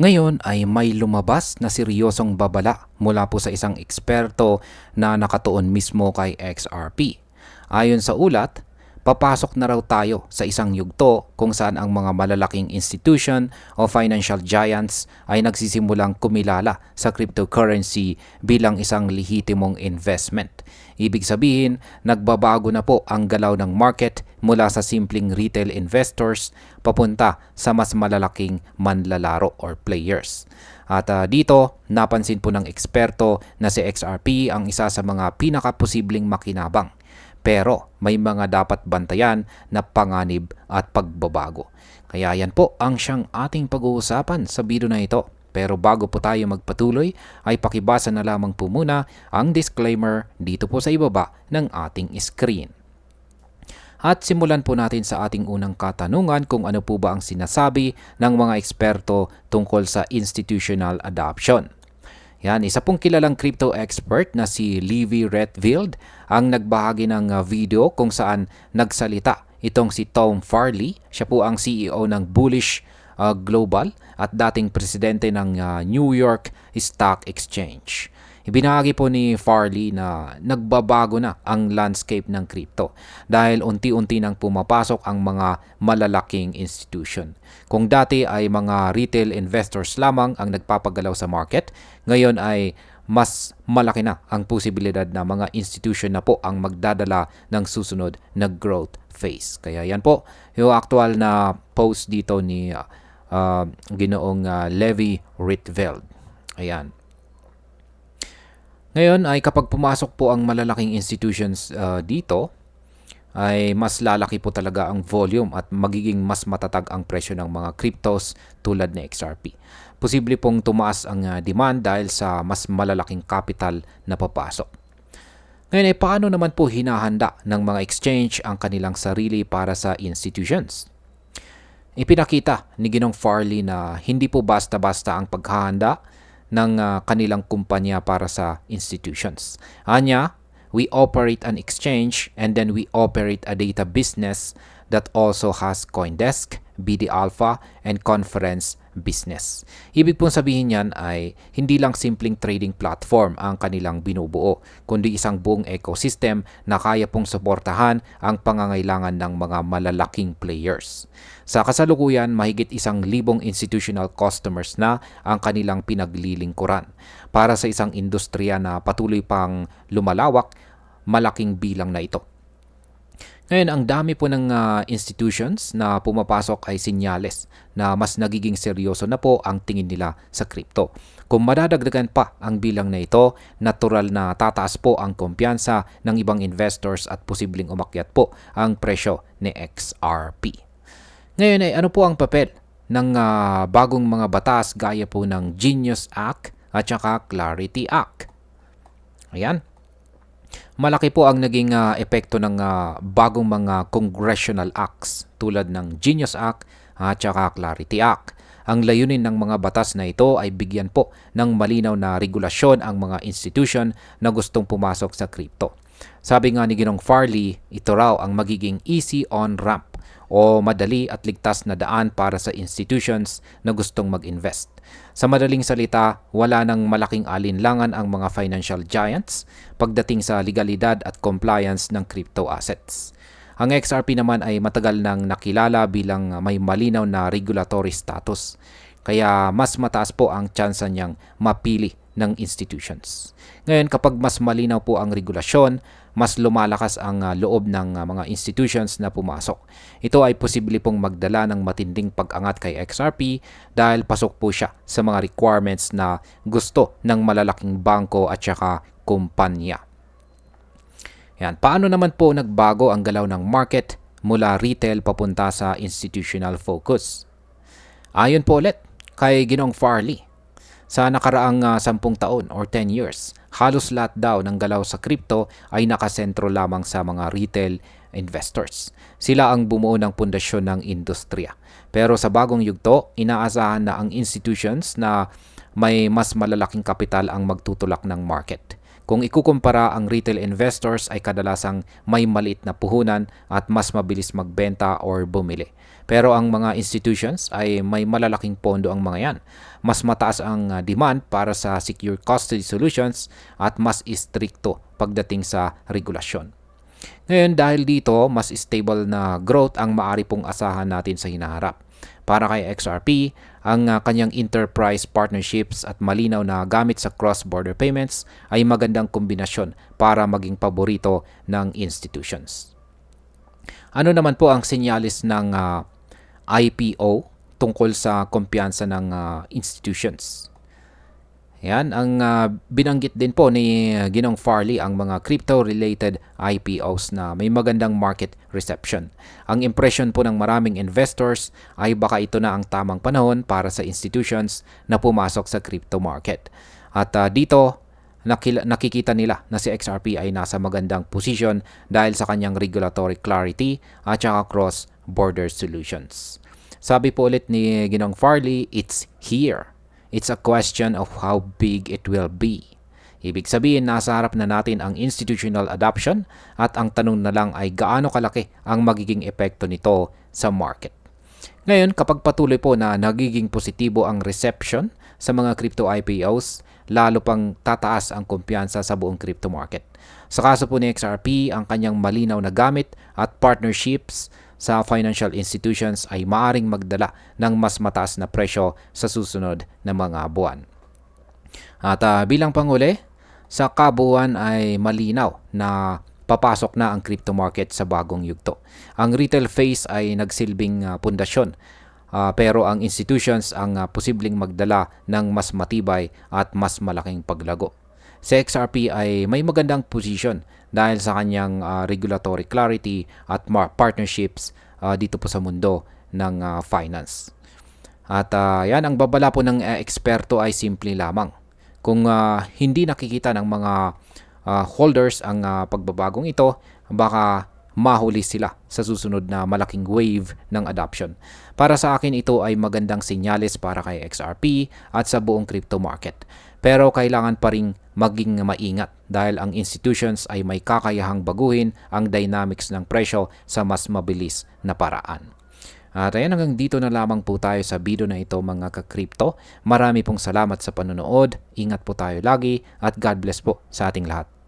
Ngayon ay may lumabas na seryosong babala mula po sa isang eksperto na nakatuon mismo kay XRP. Ayon sa ulat, papasok na raw tayo sa isang yugto kung saan ang mga malalaking institution o financial giants ay nagsisimulang kumilala sa cryptocurrency bilang isang lehitimong investment. Ibig sabihin, nagbabago na po ang galaw ng market mula sa simpleng retail investors papunta sa mas malalaking manlalaro or players. At ah, dito, napansin po ng eksperto na si XRP ang isa sa mga pinakaposibleng makinabang pero may mga dapat bantayan na panganib at pagbabago. Kaya yan po ang siyang ating pag-uusapan sa video na ito. Pero bago po tayo magpatuloy ay pakibasa na lamang po muna ang disclaimer dito po sa ibaba ng ating screen. At simulan po natin sa ating unang katanungan kung ano po ba ang sinasabi ng mga eksperto tungkol sa institutional adoption. Yan, isa pong kilalang crypto expert na si Levi Redfield ang nagbahagi ng uh, video kung saan nagsalita itong si Tom Farley. Siya po ang CEO ng Bullish uh, Global at dating presidente ng uh, New York Stock Exchange. Ibinahagi po ni Farley na nagbabago na ang landscape ng crypto dahil unti-unti nang pumapasok ang mga malalaking institution. Kung dati ay mga retail investors lamang ang nagpapagalaw sa market, ngayon ay mas malaki na ang posibilidad na mga institution na po ang magdadala ng susunod na growth phase. Kaya yan po yung actual na post dito ni uh, ginoong uh, Levi Ritveld. Ayan. Ngayon ay kapag pumasok po ang malalaking institutions uh, dito, ay mas lalaki po talaga ang volume at magiging mas matatag ang presyo ng mga cryptos tulad ng XRP. Posible pong tumaas ang uh, demand dahil sa mas malalaking capital na papasok. Ngayon ay paano naman po hinahanda ng mga exchange ang kanilang sarili para sa institutions? Ipinakita ni Ginong Farley na hindi po basta-basta ang paghahanda ng uh, kanilang kumpanya para sa institutions. Anya, we operate an exchange and then we operate a data business that also has Coindesk, BD Alpha, and conference business. Ibig pong sabihin yan ay hindi lang simpleng trading platform ang kanilang binubuo, kundi isang buong ecosystem na kaya pong suportahan ang pangangailangan ng mga malalaking players. Sa kasalukuyan, mahigit isang libong institutional customers na ang kanilang pinaglilingkuran. Para sa isang industriya na patuloy pang lumalawak, malaking bilang na ito. Ngayon, ang dami po ng uh, institutions na pumapasok ay sinyales na mas nagiging seryoso na po ang tingin nila sa crypto. Kung madadagdagan pa ang bilang na ito, natural na tataas po ang kumpiyansa ng ibang investors at posibleng umakyat po ang presyo ni XRP. Ngayon ay ano po ang papel ng uh, bagong mga batas gaya po ng Genius Act at saka Clarity Act? Ayan, malaki po ang naging uh, epekto ng uh, bagong mga congressional acts tulad ng Genius Act at saka Clarity Act. Ang layunin ng mga batas na ito ay bigyan po ng malinaw na regulasyon ang mga institution na gustong pumasok sa crypto. Sabi nga ni Ginong Farley, ito raw ang magiging easy on-ramp o madali at ligtas na daan para sa institutions na gustong mag-invest. Sa madaling salita, wala nang malaking alinlangan ang mga financial giants pagdating sa legalidad at compliance ng crypto assets. Ang XRP naman ay matagal nang nakilala bilang may malinaw na regulatory status, kaya mas mataas po ang tsansa niyang mapili ng institutions. Ngayon, kapag mas malinaw po ang regulasyon, mas lumalakas ang uh, loob ng uh, mga institutions na pumasok. Ito ay posible pong magdala ng matinding pag-angat kay XRP dahil pasok po siya sa mga requirements na gusto ng malalaking bangko at saka kumpanya. Yan. Paano naman po nagbago ang galaw ng market mula retail papunta sa institutional focus? Ayon po ulit kay Ginong Farley, sa nakaraang uh, ah, 10 taon or 10 years, halos lahat daw ng galaw sa crypto ay nakasentro lamang sa mga retail investors. Sila ang bumuo ng pundasyon ng industriya. Pero sa bagong yugto, inaasahan na ang institutions na may mas malalaking kapital ang magtutulak ng market. Kung ikukumpara ang retail investors ay kadalasang may maliit na puhunan at mas mabilis magbenta or bumili. Pero ang mga institutions ay may malalaking pondo ang mga yan. Mas mataas ang uh, demand para sa secure custody solutions at mas istrikto pagdating sa regulasyon. Ngayon dahil dito, mas stable na growth ang maari pong asahan natin sa hinaharap. Para kay XRP, ang uh, kanyang enterprise partnerships at malinaw na gamit sa cross-border payments ay magandang kombinasyon para maging paborito ng institutions. Ano naman po ang senyalis ng uh, IPO tungkol sa kumpiyansa ng uh, institutions? Yan, ang uh, binanggit din po ni Ginong Farley ang mga crypto-related IPOs na may magandang market reception. Ang impression po ng maraming investors ay baka ito na ang tamang panahon para sa institutions na pumasok sa crypto market. At uh, dito, nakikita nila na si XRP ay nasa magandang position dahil sa kanyang regulatory clarity at saka cross-border solutions. Sabi po ulit ni Ginong Farley, it's here It's a question of how big it will be. Ibig sabihin, nasa harap na natin ang institutional adoption at ang tanong na lang ay gaano kalaki ang magiging epekto nito sa market. Ngayon, kapag patuloy po na nagiging positibo ang reception sa mga crypto IPOs, lalo pang tataas ang kumpiyansa sa buong crypto market. Sa kaso po ni XRP, ang kanyang malinaw na gamit at partnerships sa financial institutions ay maaring magdala ng mas mataas na presyo sa susunod na mga buwan. At uh, bilang panguli, sa kabuuan ay malinaw na papasok na ang crypto market sa bagong yugto. Ang retail phase ay nagsilbing uh, pundasyon uh, pero ang institutions ang uh, posibleng magdala ng mas matibay at mas malaking paglago. Si XRP ay may magandang position dahil sa kanyang uh, regulatory clarity at partnerships uh, dito po sa mundo ng uh, finance. At uh, yan, ang babala po ng uh, eksperto ay simple lamang. Kung uh, hindi nakikita ng mga uh, holders ang uh, pagbabagong ito, baka mahuli sila sa susunod na malaking wave ng adoption. Para sa akin ito ay magandang senyales para kay XRP at sa buong crypto market. Pero kailangan pa ring maging maingat dahil ang institutions ay may kakayahang baguhin ang dynamics ng presyo sa mas mabilis na paraan. At ayan hanggang dito na lamang po tayo sa video na ito mga ka-crypto. Marami pong salamat sa panonood. Ingat po tayo lagi at God bless po sa ating lahat.